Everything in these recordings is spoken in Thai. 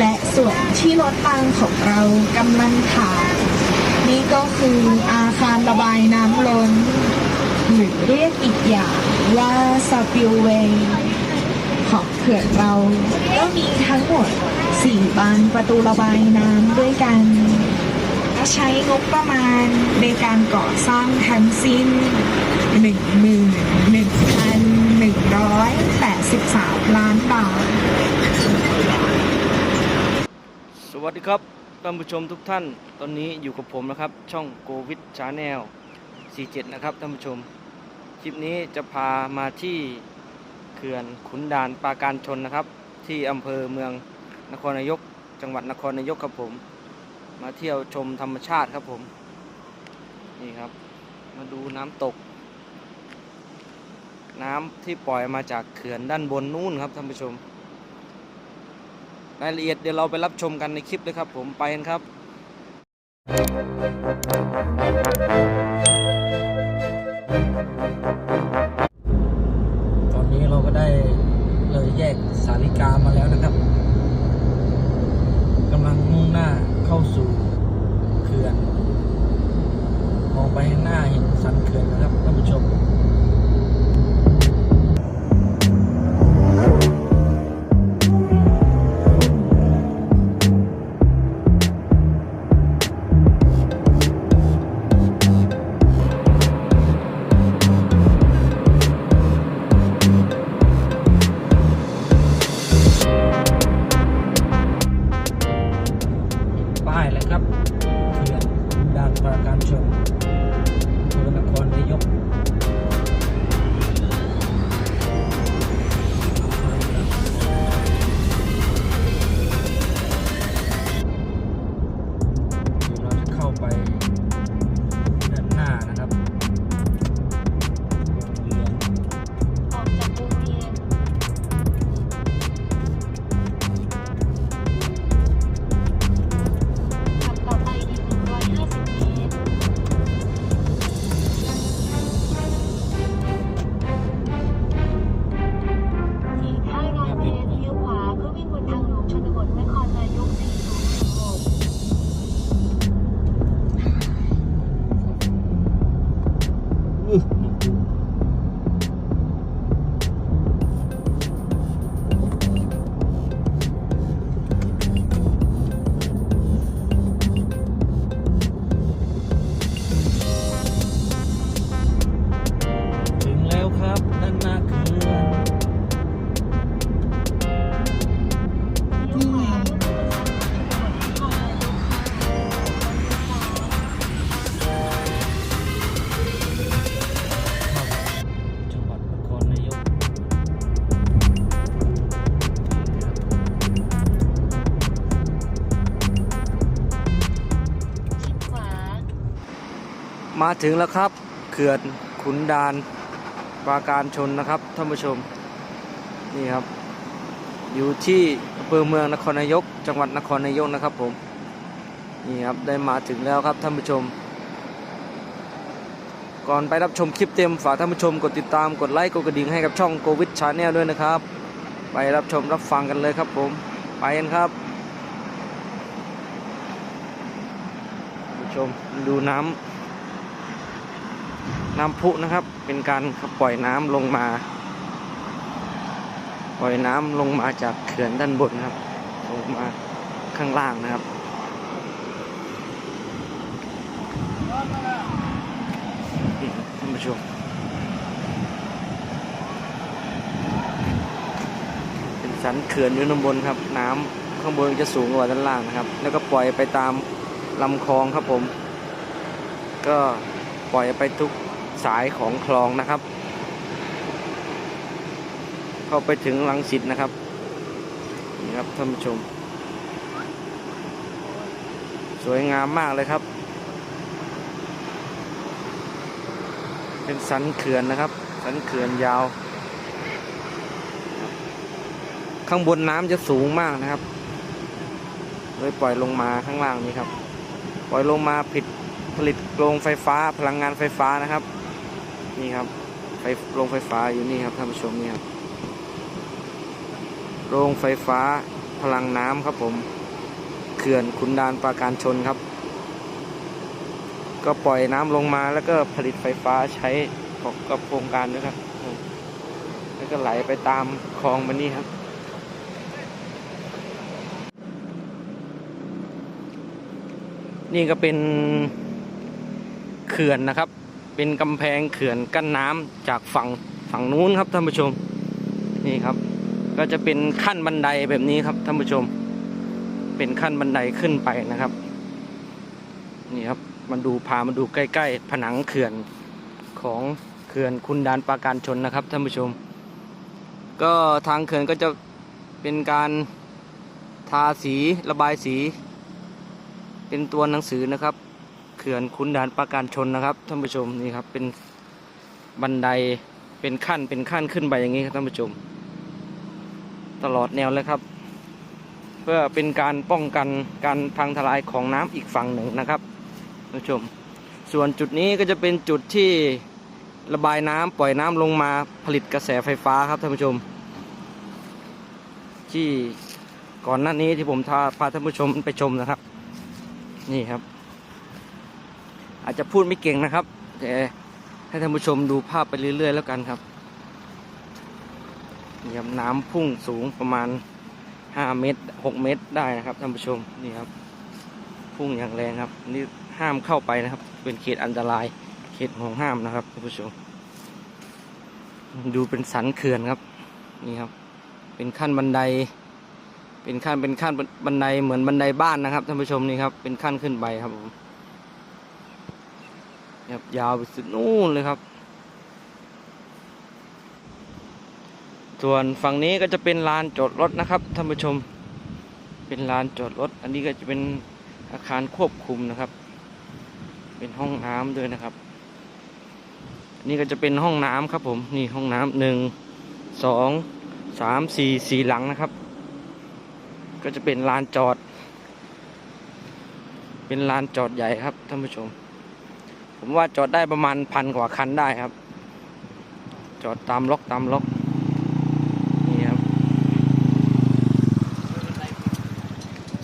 และส่วนที่รถตังของเรากำลังถ่ายนี่ก็คืออาคารระบายน้ำล้น หรือเรียกอีกอย่างว่าสปิลเวย์ของเขื่อนเราก็มีทั้งหมด 4 บานประตูระบายน้ำด้วยกันใช้งบประมาณในการก่อสร้างทั้งสิ้น 11,183 ล้านบาท วัสดีครับท่านผู้ชมทุกท่าน ตอนนี้อยู่กับผมนะครับ ช่องโกวิดชาแนล47 นะครับท่านผู้ชม คลิปนี้จะพามาที่เขื่อนขุนด่านปราการชนนะครับ ที่อำเภอเมืองนครนายก จังหวัดนครนายกครับผม มาเที่ยวชมธรรมชาติครับผม นี่ครับ มาดูน้ำตก น้ำที่ปล่อยมาจากเขื่อนด้านบนนู่นครับท่านผู้ชม รายละเอียดเดี๋ยวเราไปรับชมกันในคลิปเลยครับ ผมไปกันครับ ตอนนี้เราก็ได้เลยแยกสาริกามาแล้วนะครับกำลังมุ่งหน้าเข้าสู่เขื่อน มองไปข้างหน้าเห็นสันเขื่อนนะครับท่านผู้ชม มาถึงแล้วครับเขื่อนขุนดานปราการชนนะครับท่านผู้ชมนี่ครับ อยู่ที่อำเภอเมืองนครนายก จังหวัดนครนายกนะครับผมนี่ครับได้มาถึงแล้วครับท่านผู้ชม ก่อนไปรับชมคลิปเต็มฝากท่านผู้ชมกดติดตามกดไลค์กดกระดิ่งให้กับช่องโควิดชาแนลด้วยนะครับ ไปรับชมรับฟังกันเลยครับผม ไปกันครับท่านผู้ชมดูน้ำ น้ำพุนะครับ เป็นการปล่อยน้ำลงมา ปล่อยน้ำลงมาจากเขื่อนด้านบนนะครับ ลงมาข้างล่างนะครับนี่ครับท่านผู้ชมเป็นสันเขื่อนอยู่ด้านบนครับ น้ำข้างบนจะสูงกว่าด้านล่างนะครับ แล้วก็ปล่อยไปตามลำคลองครับผม ก็ปล่อยไปทุก สายของคลองนะครับ เข้าไปถึงลังสิตนะครับ นี่ครับท่านผู้ชม สวยงามมากเลยครับ เป็นสันเขื่อนนะครับ สันเขื่อนยาว ข้างบนน้ำจะสูงมากนะครับเลยปล่อยลงมาข้างล่างนี้ครับ ปล่อยลงมาผิดผลิตโรงไฟฟ้าพลังงานไฟฟ้านะครับ นี่ครับไฟโรงไฟฟ้าอยู่นี่ครับท่านผู้ชมนี่ครับโรงไฟฟ้าพลังน้ำครับผมเขื่อนขุนด่านปราการชนครับ ก็ปล่อยน้ำลงมาแล้วก็ผลิตไฟฟ้าใช้ของกับโครงการด้วยครับ แล้วก็ไหลไปตามคลองมันนี่ครับนี่ก็เป็นเขื่อนนะครับ เป็นกำแพงเขื่อนกั้นน้ำจากฝั่งฝั่งนู้นครับท่านผู้ชมนี่ครับ ก็จะเป็นขั้นบันไดแบบนี้ครับท่านผู้ชม เป็นขั้นบันไดขึ้นไปนะครับ นี่ครับมันดูพามาดูใกล้ ๆ ผนังเขื่อนของเขื่อนคุณดานปราการชนนะครับท่านผู้ชม ก็ทางเขื่อนก็จะเป็นการทาสีระบายสี เป็นตัวหนังสือนะครับ เขื่อนคุณดานปราการชนนะครับท่านผู้ชมนี่ครับเป็นบันไดเป็นขั้นเป็นขั้นขึ้นไปอย่างนี้ครับท่านผู้ชม ตลอดแนวเลยครับ เพื่อเป็นการป้องกันการพังทลายของน้ำอีกฝั่งหนึ่งนะครับท่านผู้ชม ส่วนจุดนี้ก็จะเป็นจุดที่ระบายน้ำปล่อยน้ำลงมาผลิตกระแสไฟฟ้าครับท่านผู้ชม ที่ก่อนหน้านี้ที่ผมพาท่านผู้ชมไปชมนะครับ นี่ครับ อาจจะพูดไม่เก่งนะครับ แต่ให้ท่านผู้ชมดูภาพไปเรื่อยๆแล้วกันครับนี่ครับน้ำพุ่งสูงประมาณ 5 เมตร 6 เมตรได้นะครับท่านผู้ชมนี่ครับ พุ่งอย่างแรงครับนี่ห้ามเข้าไปนะครับ เป็นเขตอันตราย เขตของห้ามนะครับท่านผู้ชม ดูเป็นสันเขื่อนครับนี่ครับ เป็นขั้นบันได เป็นขั้นเป็นขั้นบันไดเหมือนบันไดบ้านนะครับท่านผู้ชมนี่ครับเป็นขั้นขึ้นไปครับผม ครับยาวไปสุดนู่นเลยครับ ส่วนฝั่งนี้ก็จะเป็นลานจอดรถนะครับท่านผู้ชม เป็นลานจอดรถ อันนี้ก็จะเป็นอาคารควบคุมนะครับ เป็นห้องน้ำด้วยนะครับ อันนี้ก็จะเป็นห้องน้ำครับผมนี่ห้องน้ำหนึ่งสองสามสี่สี่หลังนะครับ ก็จะเป็นลานจอด เป็นลานจอดใหญ่ครับท่านผู้ชม ผมว่าจอดได้ประมาณพันกว่าคันได้ครับ จอดตามล็อกตามล็อกนี่ครับ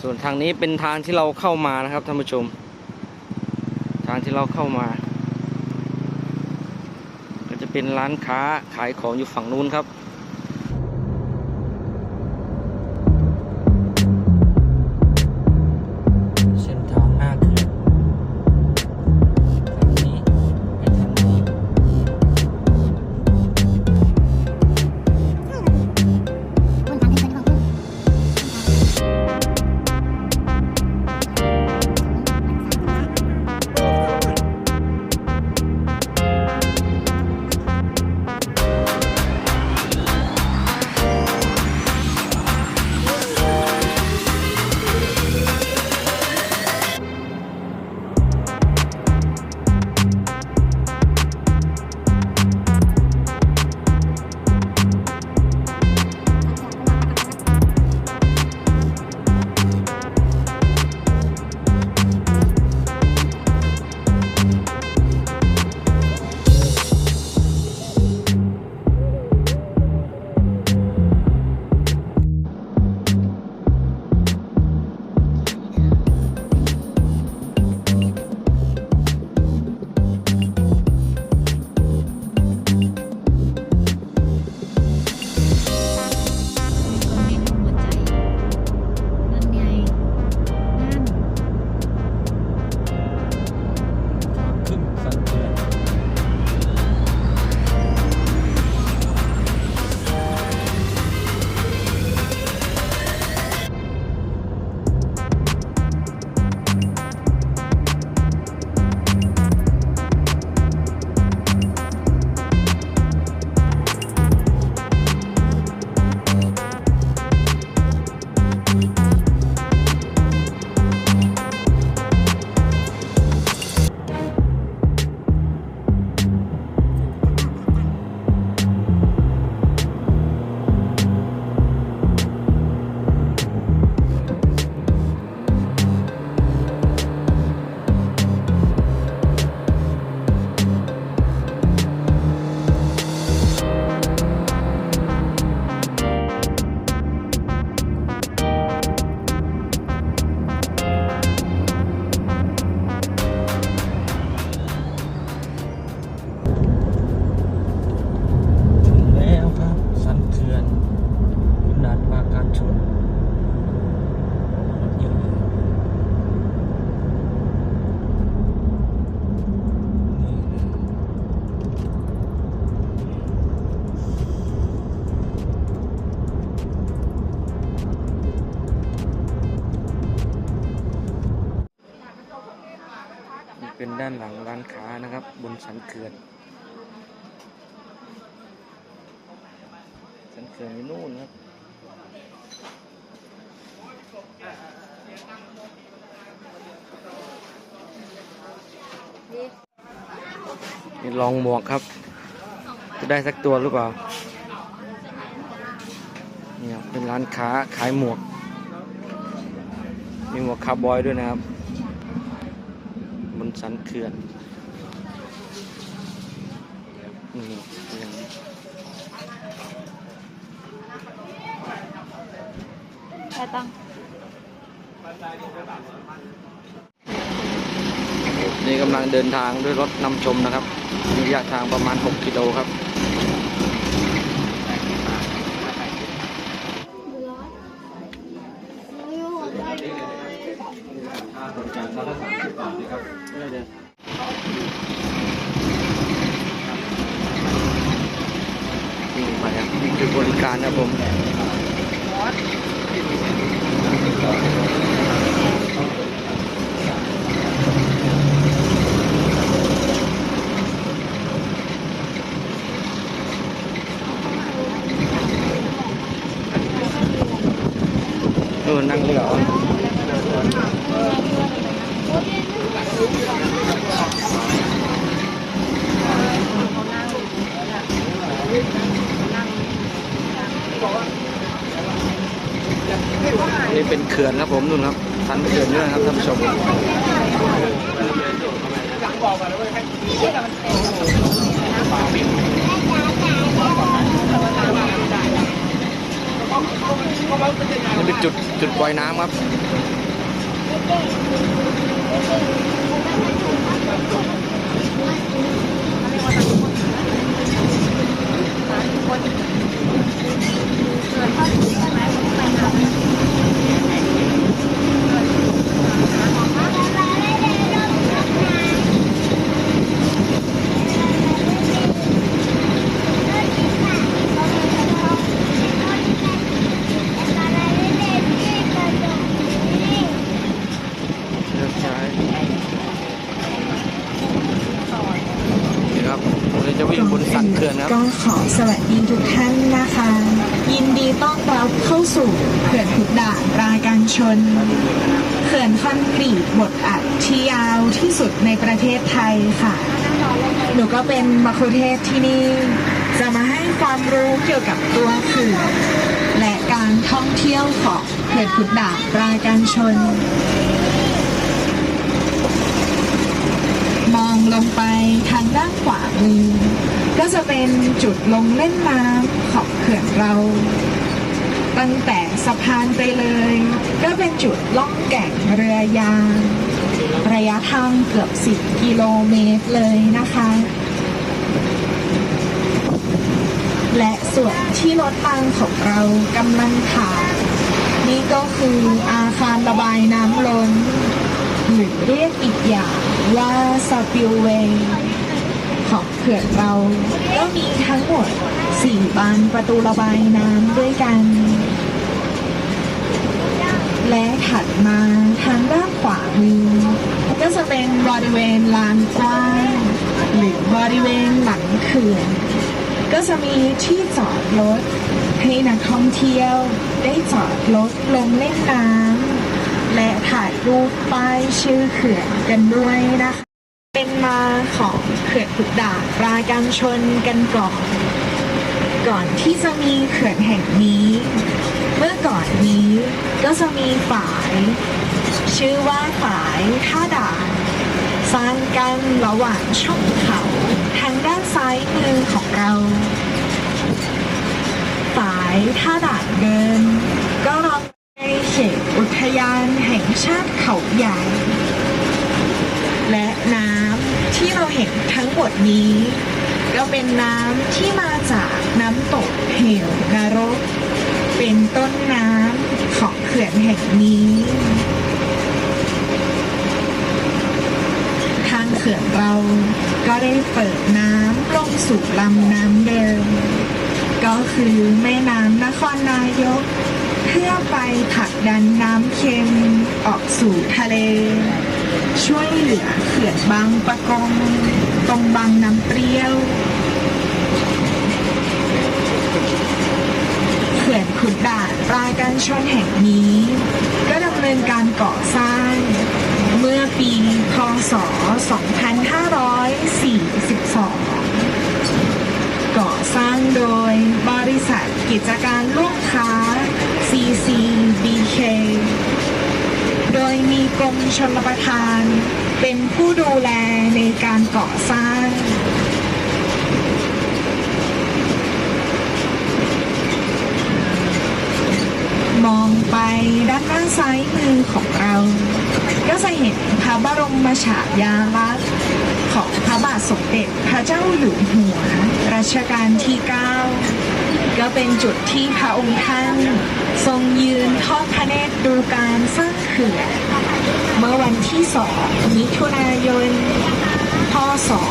ส่วนทางนี้เป็นทางที่เราเข้ามานะครับท่านผู้ชม ทางที่เราเข้ามา ก็จะเป็นร้านค้าขายของอยู่ฝั่งนู้นครับ เป็นด้านหลังร้านค้านะครับ บนสันเขื่อนสันเขื่อนอยู่นู่นครับนี่ลองหมวกครับ จะได้สักตัวหรือเปล่าเนี่ครับเป็นร้านค้าขายหมวก มีหมวกคาร์บอยด้วยนะครับ นสันเขื่อนนี่อย่างนี้แต่ตังนี่กำลังเดินทางด้วยรถนำชมนะครับมีระยะทางประมาณ 6 กิโลครับ นี่มาครับนี่คือบริการนะครับผม เออ นั่งเลยเหรอ นี่เป็นเขื่อนครับผมนู่นครับสันเขื่อนด้วยนะครับท่านผู้ชม นี่เป็น จุดจุดปล่อยน้ำครับ เลือกใช้นี่ครับเราจะวิ่งบนสันเขื่ อนครับ ก็ขอสวัสดีทุกท่านนะคะ ยินดีต้อนรับเข้าสู่เขื่อนขุดด่านปราการชนเขื่อนคอนกรีตบดอัดที่ยาวที่สุดในประเทศไทยค่ะ หนูก็เป็นมัคคุเทศที่นี่ จะมาให้ความรู้เกี่ยวกับตัวเขื่อนและการท่องเที่ยวของเขื่อนขุดด่านปราการชน มองลงไปทางด้านขวามือ จะเป็นจุดลงเล่นน้ำของเขื่อนเรา ตั้งแต่สะพานไปเลย ก็เป็นจุดล่องแก่งเรือยางระยะทางเกือบ 10 กิโลเมตรเลยนะคะ และส่วนที่รถตังของเรากำลังผ่านนี่ก็คืออาคารระบายน้ำล้น หรือเรียกอีกอย่างว่าสปิลเวย์ ของเขื่อนเราก็มีทั้งหมด 4 บานประตูระบายน้ำด้วยกัน และถัดมาทางด้านขวามือก็จะเป็นบริเวณลานกว้างหรือบริเวณหลังเขื่อนก็จะมีที่จอดรถให้นักท่องเที่ยวได้จอดรถลงเล่นน้ำและถ่ายรูปป้ายชื่อเขื่อนกันด้วยนะคะ เป็นมาของเขื่อนขุดด่านปราการชนกันก่อน ก่อนที่จะมีเขื่อนแห่งนี้ เมื่อก่อนนี้ก็จะมีฝาย ชื่อว่าฝายท่าด่านสร้างกันระหว่างช่องเขาทางด้านซ้ายมือของเราฝายท่าด่านเดิน ก็รองในเขตอุทยานแห่งชาติเขาใหญ่ และน้ำ เห็นทั้งหมดนี้ก็เป็นน้ำที่มาจากน้ำตกเหวนรก เป็นต้นน้ำของเขื่อนแห่งนี้ ทางเขื่อนเราก็ได้เปิดน้ำลงสู่ลำน้ำเดิม ก็คือแม่น้ำนครนายก เพื่อไปผลักดันน้ำเค็มออกสู่ทะเล ช่วยเหลือเขื่อนบางปะกงตรงบางน้ำเปรี้ยว เขื่อนขุดด่านปรายการชนแห่งนี้ ก็ดำเนินการก่อสร้าง เมื่อปีพศ 2542 ก่อสร้างโดยบริษัทกิจการลูกค้า CCBK โดยมีกรมชลประทาน เป็นผู้ดูแลในการก่อสร้าง มองไปด้านหน้าซ้ายมือของเรา ก็จะเห็นพระบรมฉายาลักษณ์ของพระบาทสมเด็จพระเจ้าอยู่หัวรัชกาลที่ 9 ก็เป็นจุดที่พระองค์ท่านทรงยืนทอดพระเนตรดูการสร้างเขื่อนเมื่อวันที่2มิถุนายน พศ 2544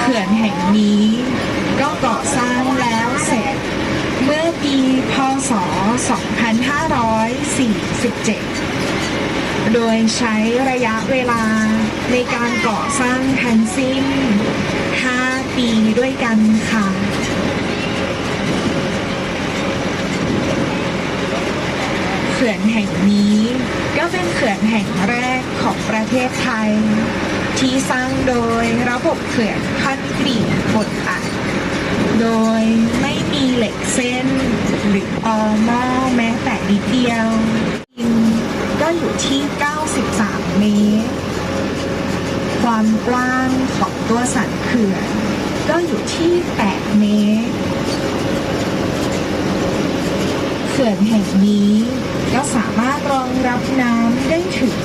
เขื่อนแห่งนี้ก็ก่อสร้างแล้วเสร็จ เมื่อปี พศ 2547 โดยใช้ระยะเวลาในการก่อสร้างทั้งสิ้น 5 ปีด้วยกันค่ะเขื่อนแห่งนี้ก็เป็นเขื่อนแห่งแรกของประเทศไทย ที่สร้างโดยระบบเขื่อนคอนกรีตบดอัดโดยไม่มีเหล็กเส้นหรือออมอแม้แต่นิดเดียวจริงก็อยู่ ที่ 93 เมตร ความกว้างของตัวสันเขื่อนก็อยู่ที่ 8 เมตร เขื่อนแห่งนี้ก็สามารถรองรับน้ำได้ถึง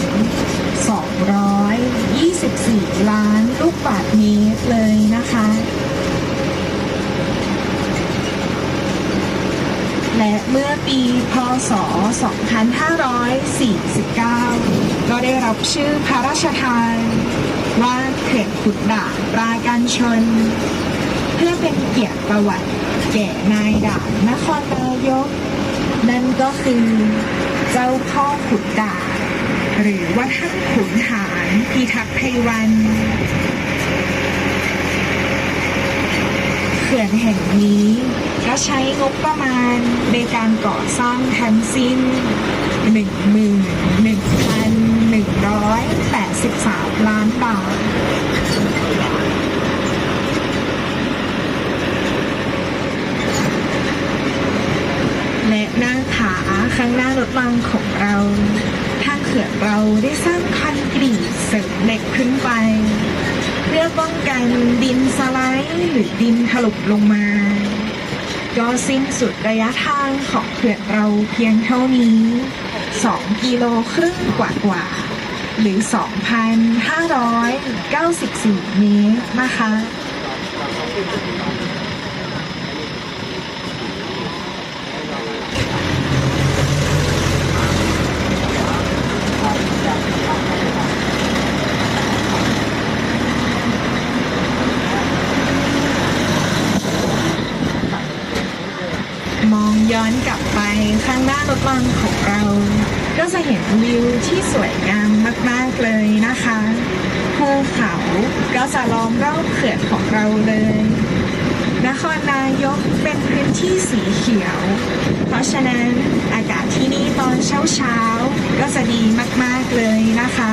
224 ล้านลูกบาศก์เมตรเลยนะคะ และเมื่อปีพศ 2549 ก็ได้รับชื่อพระราชทาน ว่าเขื่อนขุดด่าปราการชน เพื่อเป็นเกียรติประวัติแก่นายด่านนครนายก นั่นก็คือเจ้าพ่อขุดด่าหรือว่าท่านขุนหารพิทักษ์ไพวัน เขื่อนแห่งนี้ก็ใช้งบประมาณในการก่อสร้างทั้งสิ้น 11,183 ล้านบาทและหน้าผาข้างหน้ารถรางของเราทางเขื่อนเราได้สร้างคอนกรีตเสริมเหล็กขึ้นไป พื่อป้องกันดินสไลด์หรือดินถล่มลงมา ก็สิ้นสุดระยะทางของเขื่อนเราเพียงเท่านี้ 2 กิโลครึ่งกว่าๆหรือ 2,594 เมตรนะคะ มองย้อนกลับไปข้างหน้ารถบังของเรา ก็จะเห็นวิวที่สวยงามมากๆเลยนะคะภูเขาก็จะล้อมรอบเขื่อนของเราเลย นครนายกเป็นพื้นที่สีเขียว เพราะฉะนั้นอากาศที่นี่ตอนเช้าๆ ก็จะดีมากๆเลยนะคะ